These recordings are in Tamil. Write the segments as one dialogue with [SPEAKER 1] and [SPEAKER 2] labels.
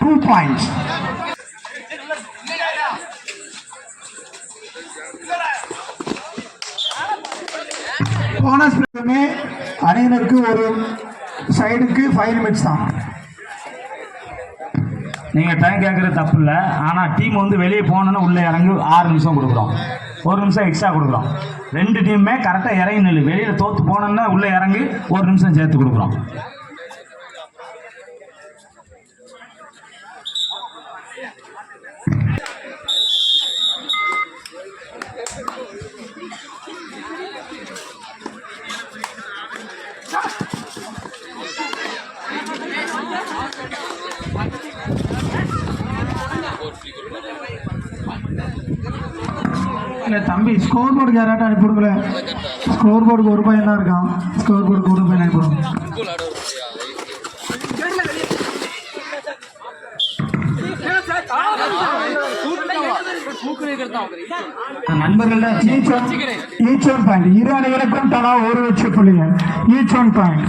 [SPEAKER 1] Two points. போனஸ் பிளேமே அணியினருக்கு ஒரு சைடுக்கு ஃபைவ் மினிட்ஸ் தான்.
[SPEAKER 2] நீங்கள் டைம் கேட்குறது தப்பு இல்லை. ஆனால் டீம் வந்து வெளியே போனோன்னா உள்ளே இறங்கி ஆறு நிமிஷம் கொடுக்குறோம். ஒரு நிமிஷம் எக்ஸ்ட்ரா கொடுக்குறோம். ரெண்டு டீமுமே கரெக்டாக இறங்கி நில்லு. வெளியில் தோற்று போனோன்னா உள்ளே இறங்கி ஒரு நிமிஷம் சேர்த்து கொடுக்குறோம்.
[SPEAKER 1] இல்லை தம்பி ஸ்கோர் போர்டுக்கு யாராட்டும் அனுப்பிவிடுங்களேன் ஸ்கோர் போர்டுக்கு ஒரு பையன் தான் இருக்கான். ஸ்கோர் போர்டுக்கு ஒரு பையன் அனுப்பிவிடுங்க
[SPEAKER 2] நண்பர்கள்
[SPEAKER 1] ஈச் ஒன் பாயிண்ட் இரு அணிகளுக்கும் தலா ஒரு லட்சம் புள்ளிகள். ஈச் ஒன் பாயிண்ட்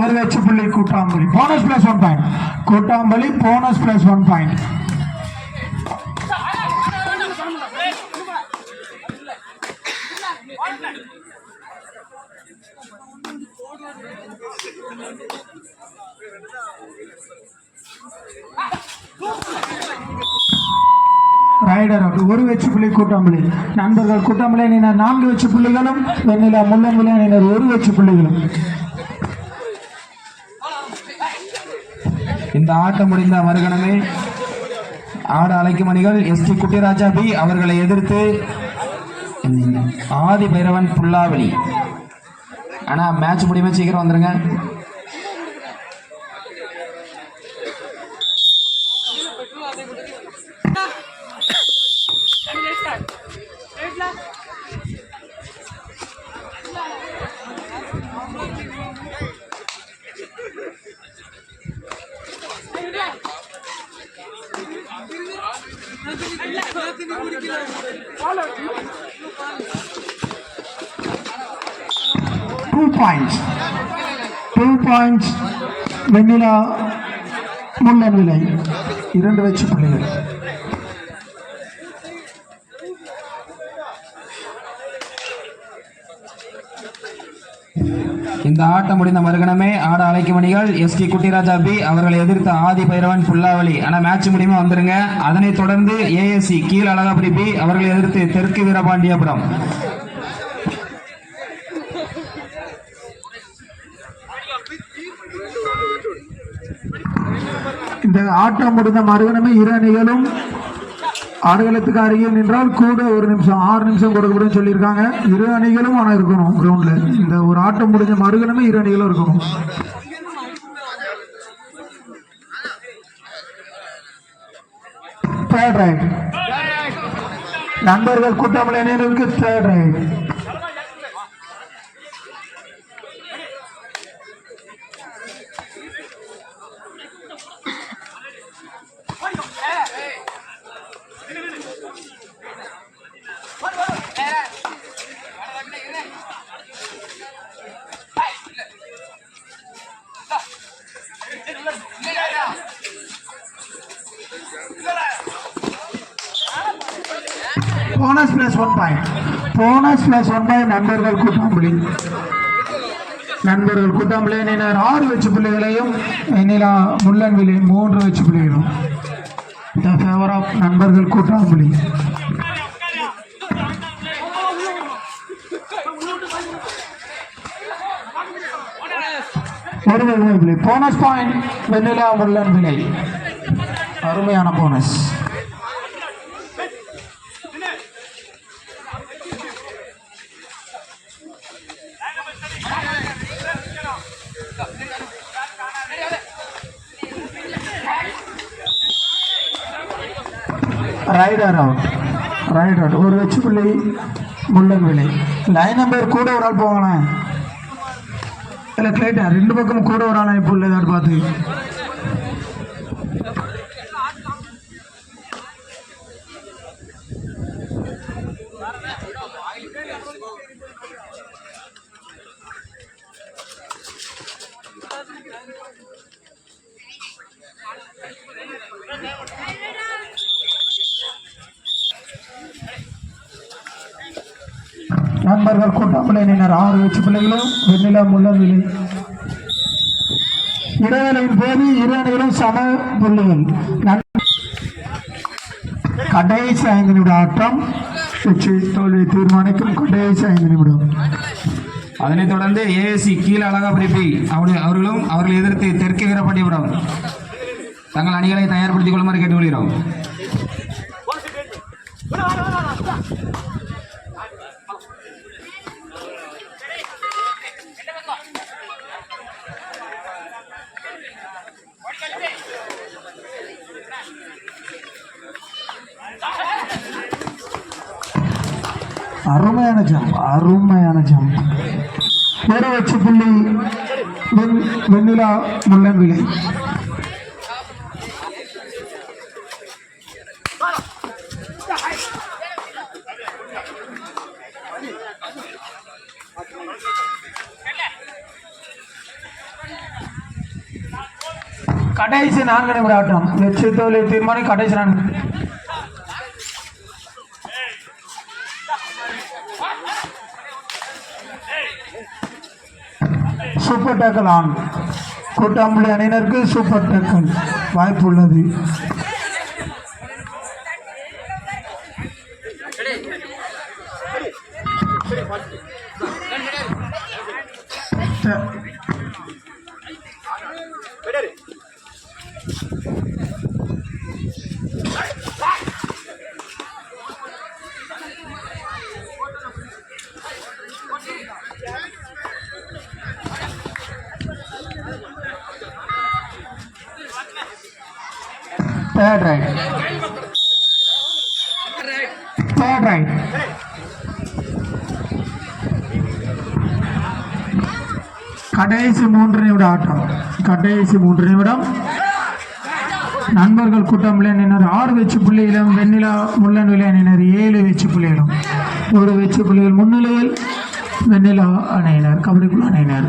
[SPEAKER 1] ஒரு வெற்றி புள்ளி கூட்டாம்பலி bonus plus one point கூட்டாம்பலி bonus plus one point raider out ஒரு வெற்றி புள்ளி கூட்டாம்பலி. நண்பர்கள் கூட்டாம்பலி அணியினர் நான்கு வெற்றி புள்ளிகளும் வெண்ணிலா முள்ளன்விலை அணியினர் ஒரு வெற்றி புள்ளிகளும்.
[SPEAKER 3] இந்த ஆட்டம் முடிந்த மறுகணமே ஆட அழைக்கும் அணிகள் எஸ் டி குட்டிராஜா பி அவர்களை எதிர்த்து ஆதி பைரவன் புல்லாவளி. ஆனா மேட்ச் முடியுமே? சீக்கிரம் வந்துருங்க.
[SPEAKER 1] டூ பாயிண்ட்ஸ் டூ பாயிண்ட்ஸ் வெண்ணிலா முள்ளன் விலை இரண்டு வெற்றி புள்ளிகள்
[SPEAKER 3] இந்த ஆட்டம் முடிந்த மறுகணமே ஆட அழைக்கும் அணிகள் எஸ் டி குட்டிராஜா பி அவர்களை எதிர்த்து ஆதி பைரவன் புல்லாவளி. ஆனா மேட்ச் முடியுமா வந்துருங்க. அதனைத் தொடர்ந்து ஏஎஸ்சி கீழ் அழகாபுரி பி அவர்களை எதிர்த்து தெற்கு வீரபாண்டியபுரம்.
[SPEAKER 1] இந்த ஆட்டம் முடிந்த மறுகணமே இரு அணிகளும் ஆடுகளத்துக்கு அருகே நின்றால் கூட ஒரு நிமிஷம் ஆறு நிமிஷம் கொடுக்கப்படும் சொல்லியிருக்காங்க. இரு அணிகளும் ஆனால் இருக்கணும் கிரவுண்ட்ல இந்த ஒரு ஆட்டம் முடிஞ்ச மறுகணமே இரு அணிகளும் இருக்கணும். தேர்ட் ரைட் நண்பர்கள் கூட்டாமலை அணியினருக்கு third raid bonus plus one நண்பர்கள் கூட்டாம்புலி. நண்பர்கள் கூட்டாம்புலி அணியினர் ஆறு வெச்சு பிள்ளைகளையும் வெண்ணிலா முள்ளன்விலை மூன்று வெச்சு புள்ளிகளும். த ஃபேவர் ஆஃப் நண்பர்கள் கூட்டாம்புலி. ஒரு போனஸ் பாயிண்ட் வெண்ணிலா முள்ளன் விலை அருமையான bonus raider out raid out ஒரு வச்சு பிள்ளை முள்ளன் விலை லைன் நம்பர் கூட ஒரு ஆள் போங்களேன் இல்லை கிளேட்டா ரெண்டு பக்கம் கூட ஒரு ஆள் இப்போ இல்லை பார்த்து? நண்பர்கள் கூட்டாமலையினர் ஆறு வச்சு பிள்ளைகளும் வெண்ணிலா முள்ளன் இடைவேளையின் போது இரு அணிகளும் சம புள்ளிகள் கடைசி ஐந்து நிமிட ஆட்டம். வெற்றி தோல்வியை தீர்மானிக்கும் கடைசி ஐந்து நிமிடம்.
[SPEAKER 3] அதனைத் தொடர்ந்து ஏஎஸ்சி கீழ அழகா பிரிப்பி அவரு- அவர்களும் அவர்களை எதிர்த்து தெற்கு வீரப்பட்டிபுரம் தங்கள் அணிகளை தயார்படுத்திக் கொள்ளுமாறு கேட்டுக்கொள்கிறோம்.
[SPEAKER 1] அருமையான ஜம்ப் அருமையான ஜம்ப் ஒரு வச்சு புள்ளி வெண்ணிலா முள்ளன் விலை. கடைசி நான்கு நிமிட ஆட்டம் வெற்றி தோல்வி தீர்மானம் கடைசி நான்கு சூப்பர் டேக்கல் ஆன். கூட்டாம்புலி அணியினருக்கு சூப்பர் டேக்கல் வாய்ப்பு உள்ளது. தேர்ட் ரைட் தேர்ட் ரைட் கடைசி மூன்று நிமிட ஆட்டம். கடைசி மூன்று நிமிடம். நண்பர்கள் கூட்டம் விளையாடினர் ஆறு வெச்சு புள்ளிகளும் வெண்ணிலா முள்ளன் விளையாடினர் ஏழு வெச்சு புள்ளிகளும் ஒரு வெச்சு புள்ளிகள் முன்னிலையில் வெண்ணிலா அணையினர் கபடிக்குழு அணையினர்.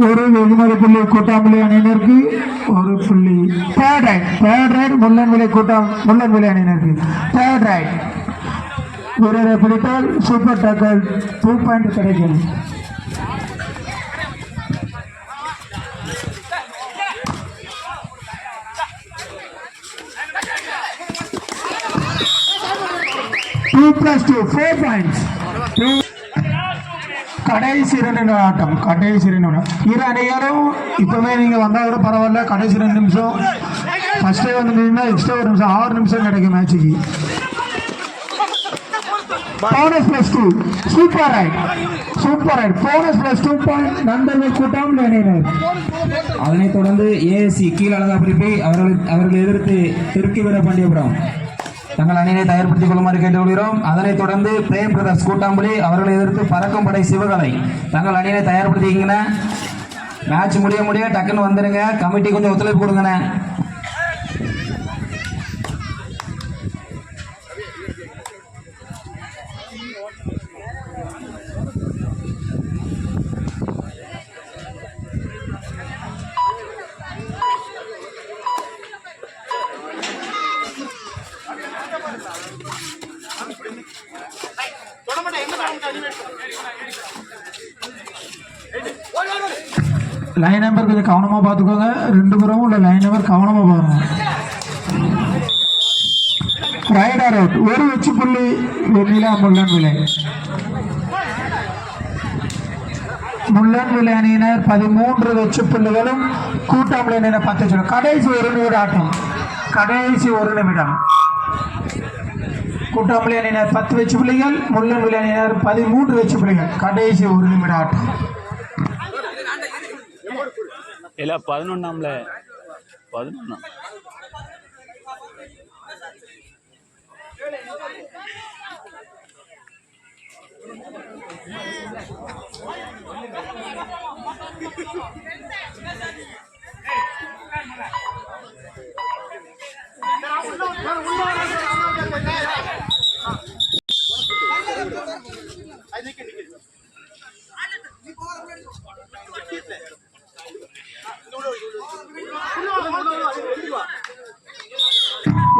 [SPEAKER 1] ஒரு வெகுமதி புள்ளி கூட்டாம்பள்ளி அணியினருக்கு ஒரு புள்ளி தேர்ட் ரைட் தேர்ட் ரைட் முள்ளன் விலை கூட்டம் முள்ளன் விலை அணியினருக்கு தேர்ட் ரைட் வீரரை பிடித்தால் சூப்பர் டக்கல் டூ பாயிண்ட் கிடைக்கும் two plus two four points கடைசி ரெண்டு ஆட்டம். கடைசி ரெண்டு இரு அணிகளும் இப்பவுமே நீங்க வந்தா கூட பரவாயில்ல. கடைசி ரெண்டு நிமிஷம். ஃபஸ்ட்டே வந்து நின்னா எக்ஸ்ட்ரா ஒரு நிமிஷம் ஆறு நிமிஷம் கிடைக்கும் மேட்சுக்கு bonus plus two super raid super raid bonus plus two point நண்பர்கள் கூட்டம் அணியினர்
[SPEAKER 3] அதனைத் தொடர்ந்து ஏஎஸ்சி கீழ அழகா பிரிப்பை அவர்களை அவர்களை எதிர்த்து தெற்கு வீரபாண்டியபுரம் தங்கள் அணியினை தயார்படுத்திக் கொள்ளுமாறு கேட்டுக்கொள்கிறோம். அதனைத் தொடர்ந்து பிரேம் பிரதர்ஸ் கூட்டாம்புலி அவர்களை எதிர்த்து பறக்கும் படை சிவகலை தங்கள் அணியினை தயார்படுத்திக்கிங்கண்ணே மேட்ச் முடிய முடிய டக்குன்னு வந்துடுங்க கமிட்டி கொஞ்சம் ஒத்துழைப்பு கொடுங்கண்ணே.
[SPEAKER 1] லைன் நம்பர் கொஞ்சம் கவனமா பார்த்துக்கோங்க. ரெண்டு புறமும் உள்ள லைன் நம்பர் கவனமா பாருங்க. ரைடர் அவுட் ஒரு வச்சு புள்ளி வெண்ணிலா முள்ளன் விலை. முள்ளன் விலை அணியினர் பதிமூன்று வெச்சு புள்ளிகளும் கூட்டாமலை அணியினர் பத்து கடைசி ஒரு நிமிடம் ஆட்டம். கடைசி ஒரு நிமிடம். கூட்டாம்பள்ளி அணியினர் பத்து வெச்சு புள்ளிகள் முள்ளன்விலை அணியினர் பதிமூன்று வெச்சு புள்ளிகள். கடைசி ஒரு நிமிட ஆட்டம்.
[SPEAKER 4] இல்ல பதினொன்னாம்ல. பதினொன்னாம்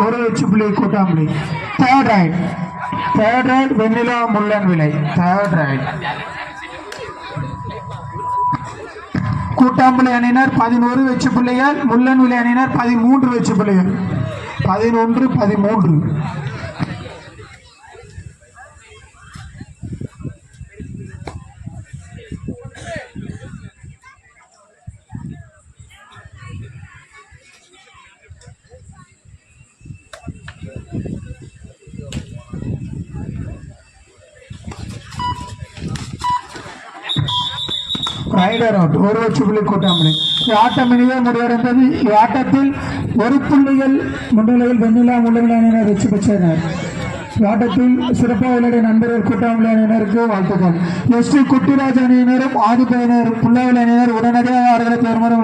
[SPEAKER 1] ஒரு லட்ச புள்ளி கூட்டாமலி தேர்ட் ரைட் தேர்ட் ரைட் வெண்ணிலா முள்ளன் விலை. தேர்ட் ரைட் கூட்டாம்பள்ளி அணியினர் பதினோரு வெச்சு பிள்ளைகள் முள்ளன் விலை அணியினர் பதிமூன்று வெச்சு பிள்ளைகள். பதினொன்று பதிமூன்று. ரைடர் அவுட் ஒரு லட்சம் புள்ளி கூட்டாமலை ஆட்டம் இனிதே முடிவடைந்தது. ஆட்டத்தில் ஒரு புள்ளிகள் முன்னிலையில் வெண்ணிலா முள்ளுவிலை அணியினர் வெற்றி பெற்றனர். ஆட்டத்தில் சிறப்பாக விளையாடிய நண்பர்கள் கூட்டாமலை அணியினருக்கு வாழ்த்துக்கள். எஸ் டி குட்டிராஜ் அணியினரும் ஆதிப்பயனர் புல்லாவில் அணியினர் உடனடியாக அவர்களை பெருமாறு